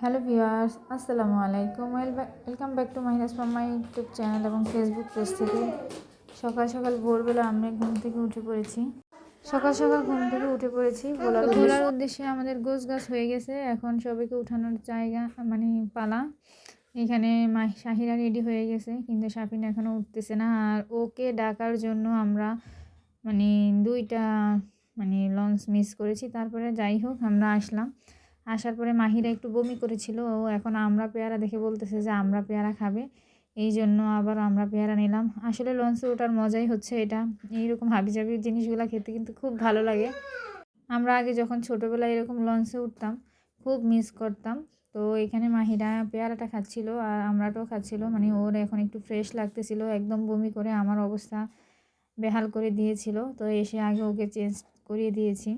Hello viewers আসসালামু আলাইকুম। Welcome back to Mahiras my YouTube channel এবং ফেসবুক পেজ থেকে। সকাল সকাল ভোরবেলা আমরা ঘুম থেকে উঠে পড়েছি। সকাল সকাল ঘুম থেকে উঠে পড়েছি ভোলার ভোলার উদ্দেশ্যে। আমাদের গোছ গাছ হয়ে গেছে। এখন সবাইকে উঠানোর জায়গা মানে পালা। এখানে মা- শাহিরা রেডি হয়ে গেছে কিন্তু সাপিন এখনও উঠতেছে না। আর ওকে ডাকার জন্য আমরা মানে দুইটা মানে লঞ্চ মিস করেছি। তারপরে যাই হোক আমরা আসলাম। আসার পরে মাহিরা একটু বমি করেছিল, ও এখন আমরা পেয়ারা দেখে বলতেছে যে আমরা পেয়ারা খাবে, এই জন্য আবার আমরা পেয়ারা নিলাম। আসলে লঞ্চে ওঠার মজাই হচ্ছে এটা, এইরকম হাবিজাবি জিনিসগুলো খেতে কিন্তু খুব ভালো লাগে। আমরা আগে যখন ছোটোবেলায় এরকম লঞ্চে উঠতাম, খুব মিস করতাম। তো এখানে মাহিরা পেয়ারাটা খাচ্ছিল আর আমরাটাও খাচ্ছিল মানে ওর এখন একটু ফ্রেশ লাগতেছিল, একদম বমি করে আমার অবস্থা বেহাল করে দিয়েছিল। তো এসে আগে ওকে চেঞ্জ করিয়ে দিয়েছি।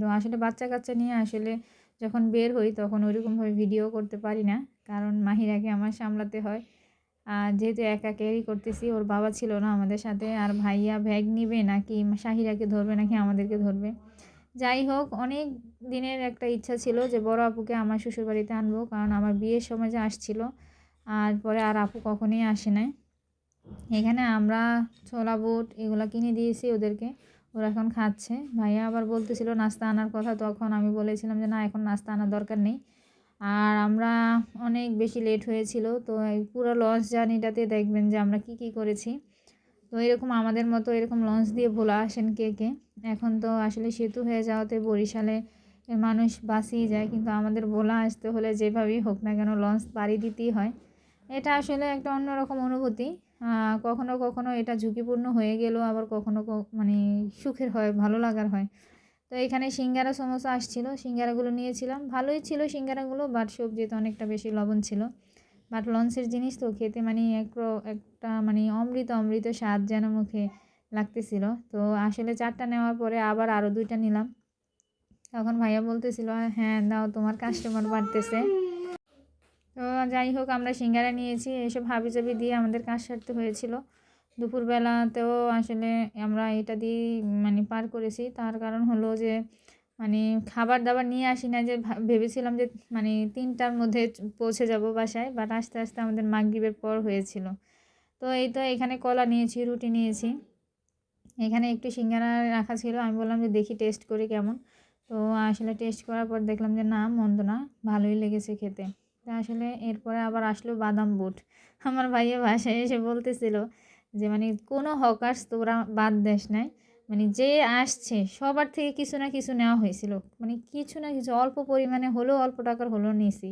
তো আসলে বাচ্চা কাচ্চা নিয়ে আসলে যখন বের হই তখন ওইরকমভাবে ভিডিও করতে পারি না। কারণ মাহিরাকে আমার সামলাতে হয়। আর যেহেতু একা ক্যারি করতেছি, ওর বাবা ছিল না আমাদের সাথে। আর ভাইয়া ব্যাগ নিবে নাকি শাহিরাকে ধরবে নাকি আমাদেরকে ধরবে? যাই হোক, অনেক দিনের একটা ইচ্ছা ছিল যে বড় আপুকে আমার শ্বশুরবাড়িতে আনব। কারণ আমার বিয়ের সময় যে আসছিল, আর পরে আর আপু কখনোই আসে নাই। এখানে আমরা ছোলা বুট এগুলো কিনে দিয়েছি ওদেরকে। ওরা এখন খাচ্ছে। ভাইয়া আবার বলতেছিল নাস্তা আনার কথা, তখন আমি বলেছিলাম যে, না, এখন নাস্তা আনার দরকার নেই। আর আমরা অনেক বেশি লেট হয়েছিল, তো এই পুরো লঞ্চ জার্নিটাতে দেখবেন যে, আমরা কি কি করেছি। তো এরকম আমাদের মতো এরকম লঞ্চ দিয়ে ভোলা আসেন কে কে। এখন তো আসলে সেতু হয়ে যাওয়াতে বরিশালে মানুষ বাঁচিয়ে যায়, কিন্তু আমাদের ভোলা আসতে হলে যেভাবেই হোক না কেন লঞ্চ পাড়ি দিতেই হয়। এটা আসলে একটা অন্যরকম অনুভূতি। কখনো কখনো এটা ঝুঁকিপূর্ণ হয়ে গেলেও আবার কখনো মানে সুখের হয়, ভালো লাগার হয়। তো এখানে সিঙ্গারা সমোসা আসছিল, সিঙ্গারাগুলো নিয়েছিলাম। ভালোই ছিল সিঙ্গারাগুলো বাট সবজিতে অনেকটা বেশি লবণ ছিল। বাট লঞ্চের জিনিস তো খেতে মানে এক একটা মানে অমৃত অমৃত স্বাদ যেন মুখে লাগতেছিল। তো আসলে চারটা নেওয়ার পরে আবার আরও দুইটা নিলাম। তখন ভাইয়া বলতেছিল হ্যাঁ দাও, তোমার কাস্টমার বাড়তেছে। তো যাই হোক, আমরা সিঙ্গারা নিয়েছি, এসব হাবিজাবি দিয়ে আমাদের কাজ সারতে হয়েছিল। দুপুরবেলাতেও আসলে আমরা এটা দিয়ে মানে পার করেছি। তার কারণ হলো যে মানে খাবার দাবার নিয়ে আসি না যে ভেবেছিলাম যে মানে তিনটার মধ্যে পৌঁছে যাব বাসায় বাট আস্তে আস্তে আমাদের মাগরিবের পর হয়েছিল। তো এই তো এখানে কলা নিয়েছি, রুটি নিয়েছি। এখানে একটু সিঙ্গারা রাখা ছিল, আমি বললাম যে, দেখি টেস্ট করি কেমন। তো আসলে টেস্ট করার পর দেখলাম যে, না, মন্দ না, ভালোই লেগেছে খেতে। আসলে এরপরে আবার আসলো বাদাম বুট। আমার ভাইয়া বাসায় এসে বলতেছিল যে মানে কোনো হকার্স তোরা বাদ দেশ নাই। মানে যে আসছে, সবার থেকে কিছু না কিছু নেওয়া হয়েছিল। মানে কিছু না কিছু, অল্প পরিমাণে হলেও, অল্প টাকার হলেও নিয়েছি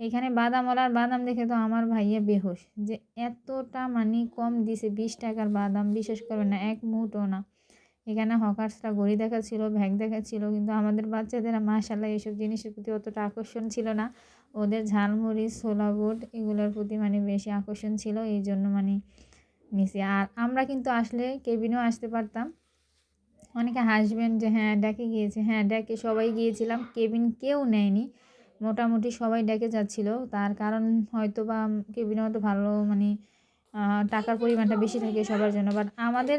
এখানে বাদাম ওলার বাদাম দেখে তো আমার ভাইয়া বেহুশ। যে এতটা মানে কম দিছে, বিশ টাকার বাদাম, বিশ্বাস করবেন না, এক মুঠও না। এখানে হকার্সরা ঘড়ি দেখাচ্ছিল, ভ্যাগ দেখাচ্ছিল, কিন্তু আমাদের বাচ্চাদের মাশাল্লাহ এইসব জিনিসের প্রতি অতটা আকর্ষণ ছিল না। ওদের ঝালমুড়ি, ছোলা বুট এগুলোর প্রতি মানে বেশি আকর্ষণ ছিল, এই জন্য মানে নিছি আর আমরা কিন্তু আসলে কেবিনেও আসতে পারতাম। অনেকে হাসবেন যে হ্যাঁ ডেকে গিয়েছে। হ্যাঁ ডেকে সবাই গিয়েছিলাম। কেবিন কেউ নেয়নি। মোটামুটি সবাই ডেকে যাচ্ছিল। তার কারণ হয়তো বা কেবিনে হয়তো ভালো মানে টাকার পরিমাণটা বেশি থাকে সবার জন্য। বাট আমাদের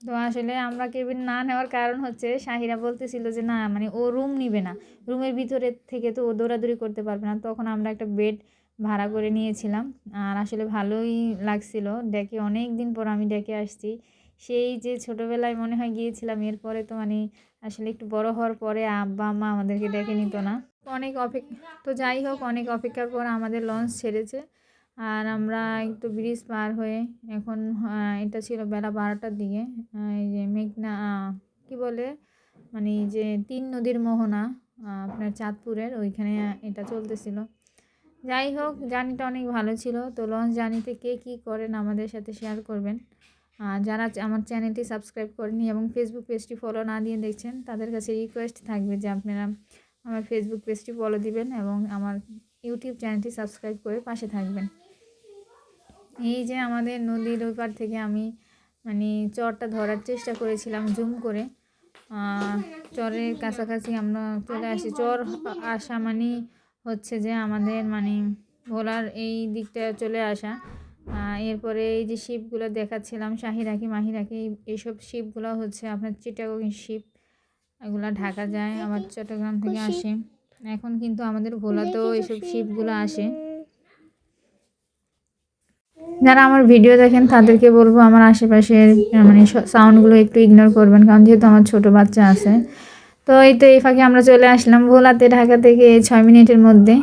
তো আসলে আমরা কেবিন না নেওয়ার কারণ হচ্ছে শাহিরা বলতেছিল যে, না মানে ও রুম নিবে না। রুমের ভিতরে থেকে তো ও দৌড়াদৌড়ি করতে পারবে না। তখন আমরা একটা বেড ভাড়া করে নিয়েছিলাম। আর আসলে ভালোই লাগছিল। ডেকে অনেক দিন পর আমি ডেকে আসছি। সেই যে ছোটোবেলায় মনে হয় গিয়েছিলাম, এরপরে তো মানে আসলে একটু বড় হওয়ার পরে আব্বা, আম্মা আমাদেরকে ডেকে নিত না। অনেক অপেক্ষা তো যাই হোক, অনেক অপেক্ষার পর আমাদের লঞ্চ ছেড়েছে। আর আমরা একটু ব্রিজ পার হয়ে এখন এটা ছিল বেলা বারোটার দিকে এই যে মেঘনা কি বলে মানে যে তিন নদীর মোহনা আপনার চাঁদপুরের, ওইখানে এটা চলতেছিল। যাই হোক জার্নিটা অনেক ভালো ছিল, তো লঞ্চ জার্নিতে কে কী করেন আমাদের সাথে শেয়ার করবেন। আর যারা আমার চ্যানেলটি সাবস্ক্রাইব করেনি এবং ফেসবুক পেজটি ফলো না দিয়ে দেখছেন, তাদের কাছে রিকোয়েস্ট থাকবে যে আপনারা আমার ফেসবুক পেজটি ফলো দিবেন এবং আমার ইউটিউব চ্যানেলটি সাবস্ক্রাইব করে পাশে থাকবেন। এই যে আমাদের নদীর ওপার থেকে আমি মানে চরটা ধরার চেষ্টা করেছিলাম জুম করে। চরের কাছাকাছি আমরা চলে আসি। চর আসা মানে হচ্ছে যে আমাদের মানে ভোলার এই দিকটা চলে আসা। এরপরে এই যে শিপগুলো দেখাচ্ছিলাম শাহিরাকি মাহিরাকি এই- এইসব শিপগুলো হচ্ছে আপনার চিটাগং শিপ। এগুলো ঢাকা যায় আবার চট্টগ্রাম থেকে আসে। এখন কিন্তু আমাদের ভোলাতেও এইসব শিপগুলো আসে। যারা আমার ভিডিও দেখেন, তাদেরকে বলব আমার আশেপাশের মানে সাউন্ডগুলো একটু ইগনোর করবেন, কারণ যেহেতু আমার ছোট বাচ্চা আছে। তো এই তো এই ফাঁকে আমরা চলে আসলাম ভোলাতে, ঢাকা থেকে ছয় মিনিটের মধ্যে।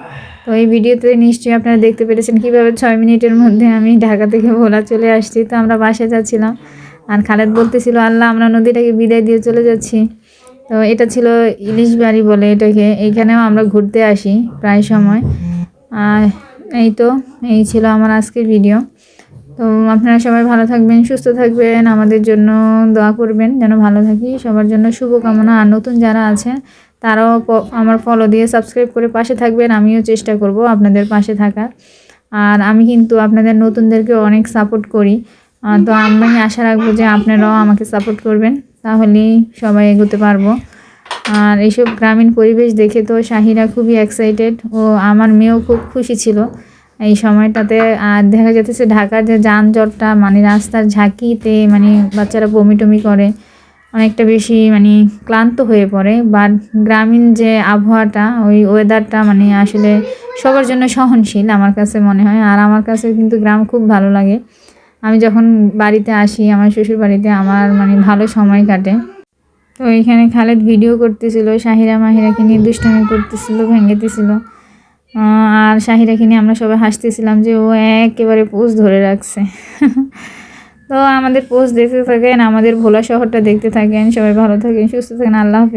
তো এই ভিডিওতে নিশ্চয়ই আপনারা দেখতে পেরেছেন কীভাবে ছয় মিনিটের মধ্যে আমি ঢাকা থেকে ভোলা চলে আসছি। তো আমরা বাসে যাচ্ছিলাম, আর খালেদ বলতেছিল, আল্লাহ, আমরা নদীটাকে বিদায় দিয়ে চলে যাচ্ছি। তো এটা ছিল ইলিশ বাড়ি বলে এটাকে এইখানেও আমরা ঘুরতে আসি প্রায় সময়। আর এই তো, এই ছিল আমার আজকের ভিডিও তো আপনারা সবাই ভালো থাকবেন, সুস্থ থাকবেন, আমাদের জন্য দোয়া করবেন, যেন ভালো থাকি। সবার জন্য শুভকামনা। আর নতুন যারা আছেন তারাও আমার ফলো দিয়ে সাবস্ক্রাইব করে পাশে থাকবেন। আমিও চেষ্টা করব আপনাদের পাশে থাকার আর আমি কিন্তু আপনাদের নতুনদেরকে অনেক সাপোর্ট করি। তো আমি আশা রাখব যে আপনারাও আমাকে সাপোর্ট করবেন। তাহলেই সবাই এগোতে পারব। আর এইসব গ্রামীণ পরিবেশ দেখে তো শাহিরা খুবই এক্সাইটেড ও আমার মেয়েও খুব খুশি ছিল। এই সময়টাতে দেখা যাচ্ছে ঢাকার যে যানজটটা মানে রাস্তার ঝাঁকিতে মানে বাচ্চারা বমি টমি করে, অনেকটা বেশি মানে ক্লান্ত হয়ে পড়ে। বাট গ্রামীণ যে আবহাওয়াটা, ওই ওয়েদারটা মানে আসলে সবার জন্য সহনশীল আমার কাছে মনে হয়। আর আমার কাছে কিন্তু গ্রাম খুব ভালো লাগে। আমি যখন বাড়িতে আসি, আমার শ্বশুর বাড়িতে আমার মানে ভালো সময় কাটে। তো এখানে খালেদ ভিডিও করতেছিল, শাহিরা মাহিরাকে নিয়ে দুষ্টামি করতেছিল ভেঙেতেছিল আর শাহিরাকে নিয়ে আমরা সবাই হাসতেছিলাম যে ও একেবারে পোজ ধরে রাখছে। তো আমাদের পোস্ট দেখতে থাকেন, আমাদের ভোলা শহরটা দেখতে থাকেন, সবাই ভালো থাকেন, সুস্থ থাকেন, আল্লাহ হাফেজ।